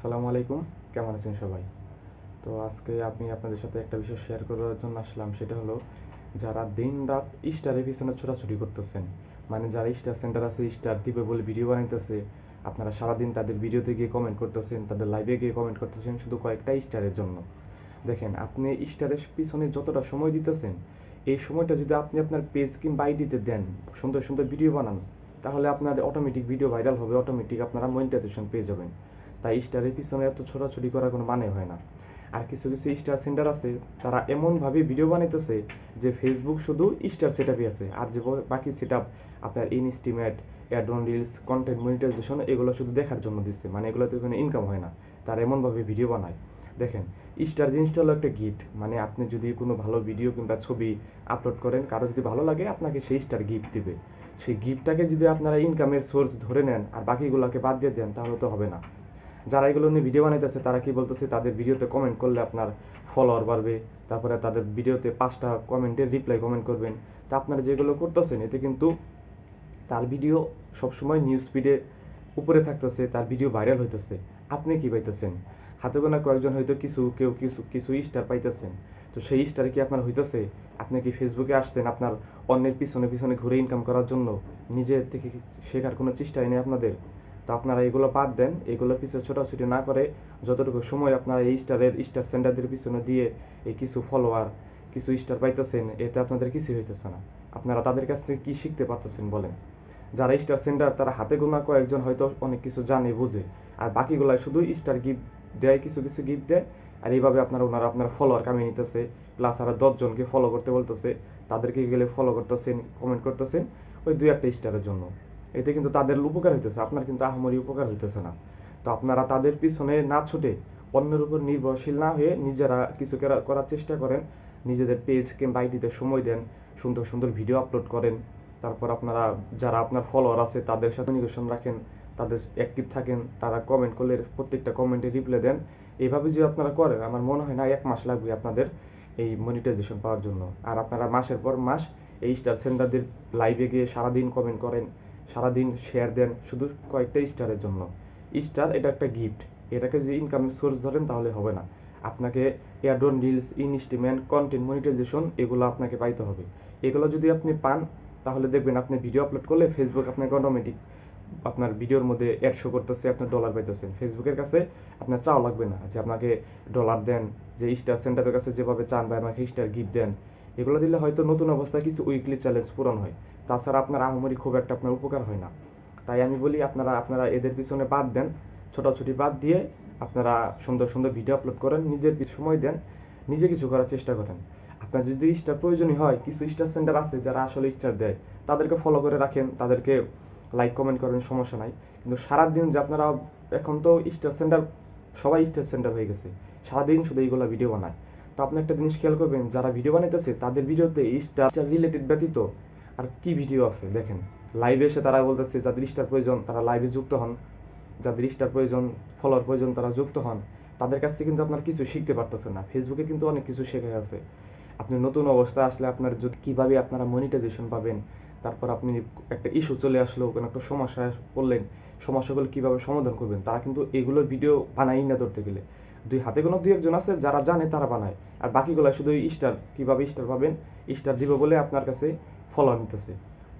আসসালামু আলাইকুম। কেমন আছেন সবাই? তো আজকে আমি আপনাদের সাথে একটা বিষয় শেয়ার করার জন্য আসলাম, সেটা হলো যারা দিন রাত স্টারের পিছনে ছোটাছুটি করতেছেন মানে যারা স্টার সেন্টার আছে স্টার দিবে বলে ভিডিও বানাইতেছে, আপনারা সারাদিন তাদের ভিডিওতে গিয়ে কমেন্ট করতেছেন, তাদের লাইভে গিয়ে কমেন্ট করতেছেন শুধু কয়েকটা স্টারের জন্য। দেখেন, আপনি স্টারের পিছনে যতটা সময় দিতেছেন, এই সময়টা যদি আপনি আপনার পেজ কিংবা আইডিতে দেন, সুন্দর সুন্দর ভিডিও বানান, তাহলে আপনার অটোমেটিক ভিডিও ভাইরাল হবে অটোমেটিক আপনারা মনিটাইজেশন পেয়ে যাবেন। তাই স্টারের পিছনে এত ছোটাছুটি করার কোনো মানে হয় না। আর কিছু কিছু স্টার সেন্টার আছে, তারা এমনভাবে ভিডিও বানাইতেছে যে ফেসবুক শুধু স্টার সেট আছে, আর যে বাকি সেট আপনার in-stream ad on reels content monetisation এগুলো শুধু দেখার জন্য দিচ্ছে। মানে এগুলোতে কোনো ইনকাম হয় না। তারা এমনভাবে ভিডিও বানায়। দেখেন, স্টার জিনিসটা হলো একটা গিফট মানে আপনি যদি কোনো ভালো ভিডিও কিংবা ছবি আপলোড করেন, কারও যদি ভালো লাগে, আপনাকে সেই স্টার গিফট দিবে। সেই গিফটটাকে যদি আপনারা ইনকামের সোর্স ধরে নেন, আর বাকিগুলোকে বাদ দিয়ে দেন, তাহলে তো হবে না। যারা এগুলো নিয়ে ভিডিও বানাইতেছে, তারা কি বলতেছে, তাদের ভিডিওতে কমেন্ট করলে আপনার ফলোয়ার বাড়বে, তারপরে তাদের ভিডিওতে পাঁচটা কমেন্টের রিপ্লাই কমেন্ট করবেন। তা আপনারা যেগুলো করতেছেন, এতে কিন্তু তার ভিডিও সবসময় নিউজ ফিডে উপরে থাকতেছে, তার ভিডিও ভাইরাল হইতেছে। আপনি কি পাইতেছেন হাতে গোনা কয়েকজন হয়তো কিছু, কেউ কিছু কিছু স্টার পাইতেছেন। তো সেই স্টার কি আপনার হইতেছে? আপনি কি ফেসবুকে আসছেন আপনার অন্যের পিছনে পিছনে ঘুরে ইনকাম করার জন্য? নিজের থেকে শেখার কোনো চেষ্টাই নেই আপনাদের? তো আপনারা এগুলো বাদ দেন এগুলোর পিছনে ছোটাছুটি না করে যতটুকু সময় আপনারা এই স্টারের স্টার সেন্টারদের পিছনে দিয়ে এই কিছু ফলোয়ার কিছু স্টার পাইতেছেন, এতে আপনাদের কিছু হইতেছে না। আপনারা তাদের কাছ থেকে কি শিখতে পারতেছেন বলেন। যারা স্টার সেন্টার তারা হাতে গোনা কয়েকজন হয়তো অনেক কিছু জানে, বুঝে। আর বাকিগুলা শুধু স্টার গিফট দেয়, কিছু কিছু গিফট দেয়। আর এইভাবে আপনারা ওনারা আপনার ফলোয়ার কামিয়ে নিতেছে প্লাস আর দশজনকে ফলো করতে বলতেছে, তাদেরকে গেলে ফলো করতেছেন কমেন্ট করতেছেন, ওই দুই একটা স্টারের জন্য। এতে কিন্তু তাদের উপকার হইতেছে, আপনার কিন্তু আহামরি উপকার হইতেছে না। তো আপনারা তাদের পিছনে না ছুটে অন্যের উপর নির্ভরশীল না হয়ে নিজেরা কিছু করার চেষ্টা করেন, নিজেদের পেজ কিংবা আইডিতে সময় দেন, সুন্দর সুন্দর ভিডিও আপলোড করেন, তারপর আপনারা যারা আপনার ফলোয়ার আছে তাদের সাথে কমিউনিকেশন রাখেন, তাদের অ্যাক্টিভ থাকেন, তারা কমেন্ট করলে প্রত্যেকটা কমেন্টে রিপ্লাই দেন। এইভাবে যদি আপনারা করেন, আমার মনে হয় না এক মাস লাগবে আপনাদের এই মনিটাইজেশন পাওয়ার জন্য। আর আপনারা মাসের পর মাস এই স্টার সেন্টারদের লাইভে গিয়ে সারাদিন কমেন্ট করেন সারাদিন শেয়ার দেন শুধু কয়েকটা স্টারের জন্য। স্টার এটা একটা গিফট এটাকে যদি ইনকামের সোর্স ধরেন তাহলে হবে না। আপনাকে এয়ারড্রোন রিলস ইনস্টিমেন্ট কন্টেন্ট মনিটাইজেশন এগুলো আপনাকে পাইতে হবে। এগুলো যদি আপনি পান, তাহলে দেখবেন আপনি ভিডিও আপলোড করলে ফেসবুক আপনাকে অটোমেটিক আপনার ভিডিওর মধ্যে অ্যাড শো করতেছে, আপনার ডলার পাইতেছেন ফেসবুকের কাছে আপনার চাও লাগবে না যে আপনাকে ডলার দেন, যে স্টার সেন্টারের কাছে যেভাবে চান বা আমাকে স্টার গিফট দেন। এগুলো দিলে হয়তো নতুন অবস্থায় কিছু উইকলি চ্যালেঞ্জ পূরণ হয়। তাছাড়া আপনার আহামরি খুব একটা আপনার উপকার হয় না। তাই আমি বলি আপনারা আপনারা এদের পিছনে বাদ দেন, ছোটাছুটি বাদ দিয়ে আপনারা সুন্দর সুন্দর ভিডিও আপলোড করেন, নিজের সময় দেন, নিজে কিছু করার চেষ্টা করেন। আপনার যদি স্টার প্রয়োজনই হয়, কিছু স্টার সেন্টার আছে যারা আসলে স্টার দেয়, তাদেরকে ফলো করে রাখেন, তাদেরকে লাইক কমেন্ট করেন, সমস্যা নাই। কিন্তু সারাদিন যে আপনারা, এখন তো স্টার সেন্টার সবাই স্টার সেন্টার হয়ে গেছে। সারাদিন শুধু এইগুলো ভিডিও বানায়। তো আপনি একটা জিনিস খেয়াল করবেন, যারা ভিডিও বানাইতেছে, তাদের ভিডিওতে স্টার রিলেটেড ব্যতীত আর কি ভিডিও আছে? দেখেন লাইভে এসে তারা বলতেছে, যাদের স্টার প্রয়োজন, তারা লাইভে যুক্ত হন। যাদের স্টার প্রয়োজন ফলোয়ার প্রয়োজন, তারা যুক্ত হন। তাদের কাছ কিন্তু আপনার কিছু শিখতে পারতেছেন না। ফেসবুকে কিন্তু অনেক কিছু শেখা আছে। আপনি নতুন অবস্থায় আসলে আপনার যদি, কীভাবে আপনারা মনিটাইজেশন পাবেন, তারপর আপনি একটা ইস্যু চলে আসলো, কোনো একটা সমস্যা পড়লেন, সমস্যাগুলো কীভাবে সমাধান করবেন, তারা কিন্তু এগুলোর ভিডিও বানাই না ধরতে গেলে। দুই হাতে কোনো দুই একজন আছে, যারা জানে তারা বানায়। আর বাকিগুলো শুধু স্টার কীভাবে স্টার পাবেন? স্টার দিব বলে আপনার কাছে ফলো নিতেছে।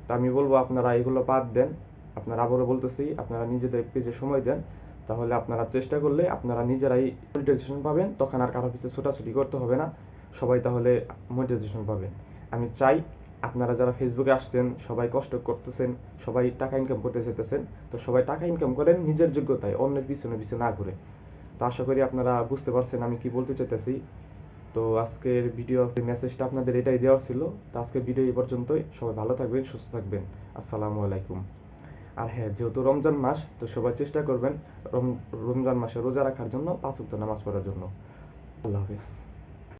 তা আমি বলব, আপনারা এগুলো বাদ দেন। আপনারা আবারও বলতেছি, আপনারা নিজেদের পেজে সময় দেন। তাহলে আপনারা চেষ্টা করলে আপনারা নিজেরাই মনিটাইজেশন পাবেন। তখন আর কারও পিছিয়ে ছোটাছুটি করতে হবে না। সবাই তাহলে মনিটাইজেশন পাবেন। আমি চাই আপনারা যারা ফেসবুকে আসছেন, সবাই কষ্ট করতেছেন, সবাই টাকা ইনকাম করতে চাইতেছেন, তো সবাই টাকা ইনকাম করেন নিজের যোগ্যতায়, অন্যের পিছনে পিছনে না ঘুরে। তো আশা করি আপনারা বুঝতে পারছেন আমি কি বলতে চাইতেছি। তো আজকের ভিডিও মেসেজটা আপনাদের এটাই দেওয়া ছিল। তো আজকের ভিডিও এই পর্যন্তই। সবাই ভালো থাকবেন, সুস্থ থাকবেন। আসসালামু আলাইকুম। আর হ্যাঁ যেহেতু রমজান মাস, তো সবাই চেষ্টা করবেন রমজান মাসে রোজা রাখার জন্য, পাঁচ নামাজ পড়ার জন্য। আল্লাহ হাফিজ।